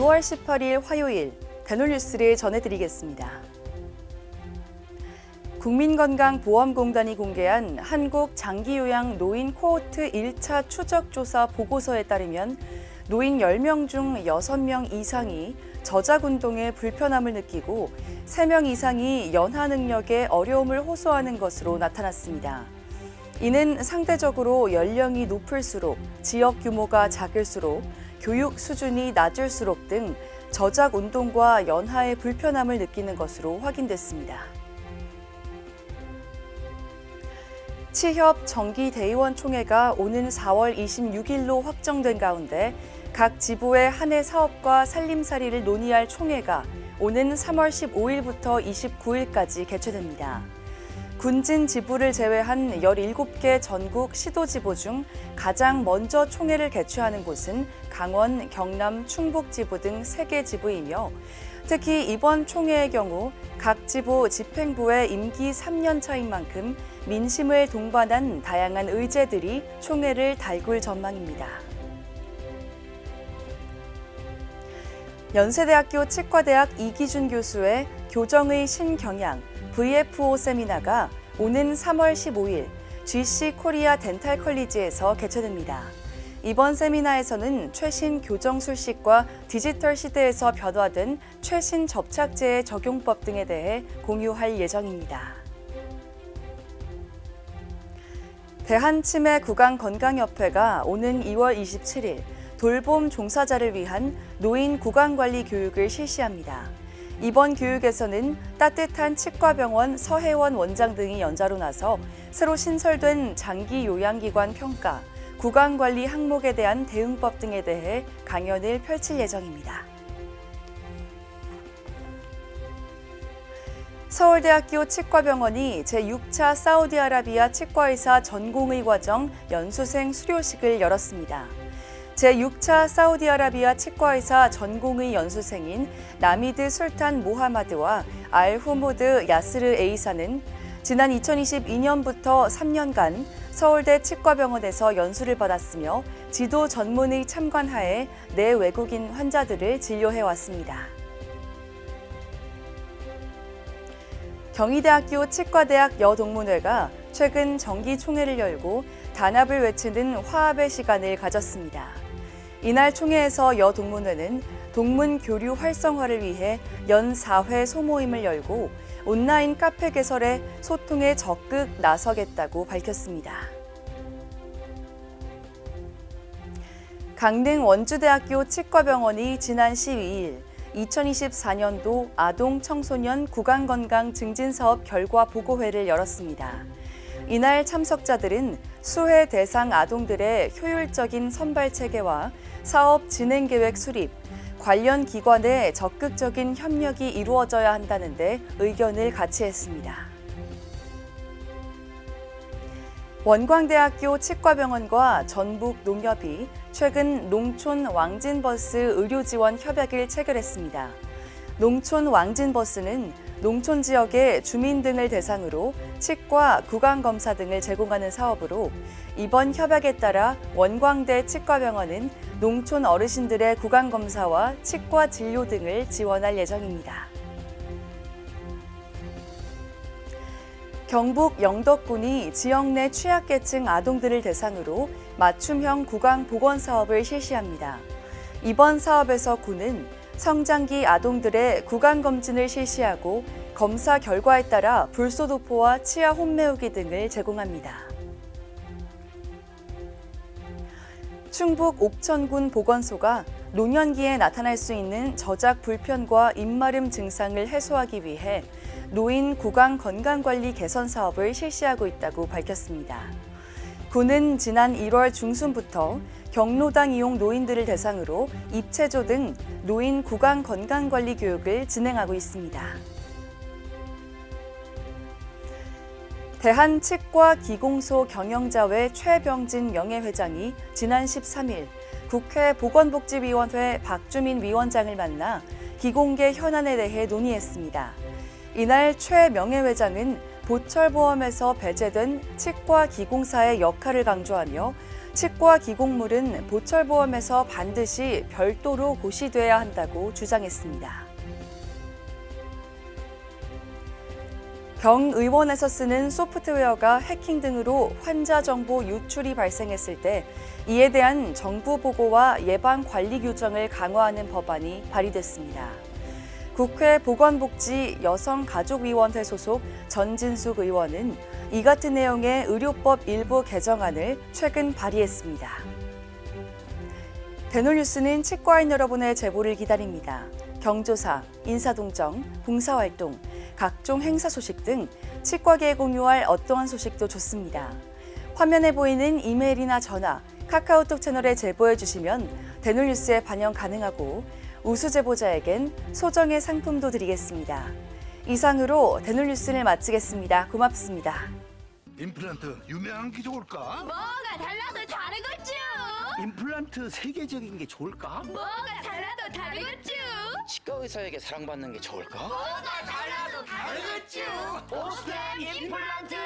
2월 18일 화요일 대놀뉴스를 전해드리겠습니다. 국민건강보험공단이 공개한 한국 장기요양 노인 코호트 1차 추적조사 보고서에 따르면 노인 10명 중 6명 이상이 저작 운동에 불편함을 느끼고 3명 이상이 연하 능력에 어려움을 호소하는 것으로 나타났습니다. 이는 상대적으로 연령이 높을수록 지역 규모가 작을수록 교육 수준이 낮을수록 등 저작 운동과 연하의 불편함을 느끼는 것으로 확인됐습니다. 치협 정기대의원 총회가 오는 4월 26일로 확정된 가운데 각 지부의 한 해 사업과 살림살이를 논의할 총회가 오는 3월 15일부터 29일까지 개최됩니다. 군진 지부를 제외한 17개 전국 시도지부 중 가장 먼저 총회를 개최하는 곳은 강원, 경남, 충북 지부 등 3개 지부이며 특히 이번 총회의 경우 각 지부 집행부의 임기 3년 차인 만큼 민심을 동반한 다양한 의제들이 총회를 달굴 전망입니다. 연세대학교 치과대학 이기준 교수의 교정의 신경향 VFO 세미나가 오는 3월 15일 GC 코리아 덴탈 컬리지에서 개최됩니다. 이번 세미나에서는 최신 교정 술식과 디지털 시대에서 변화된 최신 접착제의 적용법 등에 대해 공유할 예정입니다. 대한치매구강건강협회가 오는 2월 27일 돌봄 종사자를 위한 노인 구강관리 교육을 실시합니다. 이번 교육에서는 따뜻한 치과병원 서혜원 원장 등이 연자로 나서 새로 신설된 장기 요양기관 평가, 구강관리 항목에 대한 대응법 등에 대해 강연을 펼칠 예정입니다. 서울대학교 치과병원이 제6차 사우디아라비아 치과의사 전공의 과정 연수생 수료식을 열었습니다. 제6차 사우디아라비아 치과의사 전공의 연수생인 나미드 술탄 모하마드와 알 후무드 야스르 에이사는 지난 2022년부터 3년간 서울대 치과병원에서 연수를 받았으며 지도 전문의 참관하에 내 외국인 환자들을 진료해 왔습니다. 경희대학교 치과대학 여동문회가 최근 정기 총회를 열고 단합을 외치는 화합의 시간을 가졌습니다. 이날 총회에서 여 동문회는 동문 교류 활성화를 위해 연 4회 소모임을 열고 온라인 카페 개설에 소통에 적극 나서겠다고 밝혔습니다. 강릉 원주대학교 치과병원이 지난 12일 2024년도 아동 청소년 구강 건강 증진 사업 결과 보고회를 열었습니다. 이날 참석자들은 수혜 대상 아동들의 효율적인 선발 체계와 사업 진행 계획 수립, 관련 기관의 적극적인 협력이 이루어져야 한다는데 의견을 같이 했습니다. 원광대학교 치과병원과 전북 농협이 최근 농촌 왕진버스 의료 지원 협약을 체결했습니다. 농촌 왕진버스는 농촌 지역의 주민 등을 대상으로 치과, 구강 검사 등을 제공하는 사업으로 이번 협약에 따라 원광대 치과병원은 농촌 어르신들의 구강 검사와 치과 진료 등을 지원할 예정입니다. 경북 영덕군이 지역 내 취약계층 아동들을 대상으로 맞춤형 구강 보건 사업을 실시합니다. 이번 사업에서 군은 성장기 아동들의 구강 검진을 실시하고 검사 결과에 따라 불소도포와 치아 홈메우기 등을 제공합니다. 충북 옥천군 보건소가 노년기에 나타날 수 있는 저작 불편과 입마름 증상을 해소하기 위해 노인 구강 건강관리 개선 사업을 실시하고 있다고 밝혔습니다. 군은 지난 1월 중순부터 경로당 이용 노인들을 대상으로 입체조 등 노인 구강 건강관리 교육을 진행하고 있습니다. 대한치과기공소 경영자회 최병진 명예회장이 지난 13일 국회 보건복지위원회 박주민 위원장을 만나 기공계 현안에 대해 논의했습니다. 이날 최 명예회장은 보철보험에서 배제된 치과기공사의 역할을 강조하며 치과 기공물은 보철보험에서 반드시 별도로 고시돼야 한다고 주장했습니다. 병의원에서 쓰는 소프트웨어가 해킹 등으로 환자 정보 유출이 발생했을 때 이에 대한 정부 보고와 예방 관리 규정을 강화하는 법안이 발의됐습니다. 국회 보건복지 여성가족위원회 소속 전진숙 의원은 이 같은 내용의 의료법 일부 개정안을 최근 발의했습니다. 대놀뉴스는 치과인 여러분의 제보를 기다립니다. 경조사, 인사동정, 봉사활동, 각종 행사 소식 등 치과계에 공유할 어떠한 소식도 좋습니다. 화면에 보이는 이메일이나 전화, 카카오톡 채널에 제보해 주시면 대놀뉴스에 반영 가능하고 우수 제보자에겐 소정의 상품도 드리겠습니다. 이상으로 대놀뉴스를 마치겠습니다. 고맙습니다. 임플란트 유명한 게 좋을까? 뭐가 달라도 다르겠죠. 임플란트 세계적인 게 좋을까? 뭐가 달라도 다르겠죠. 치과 의사에게 사랑받는 게 좋을까? 뭐가 달라도 다르겠죠. 오스템 임플란트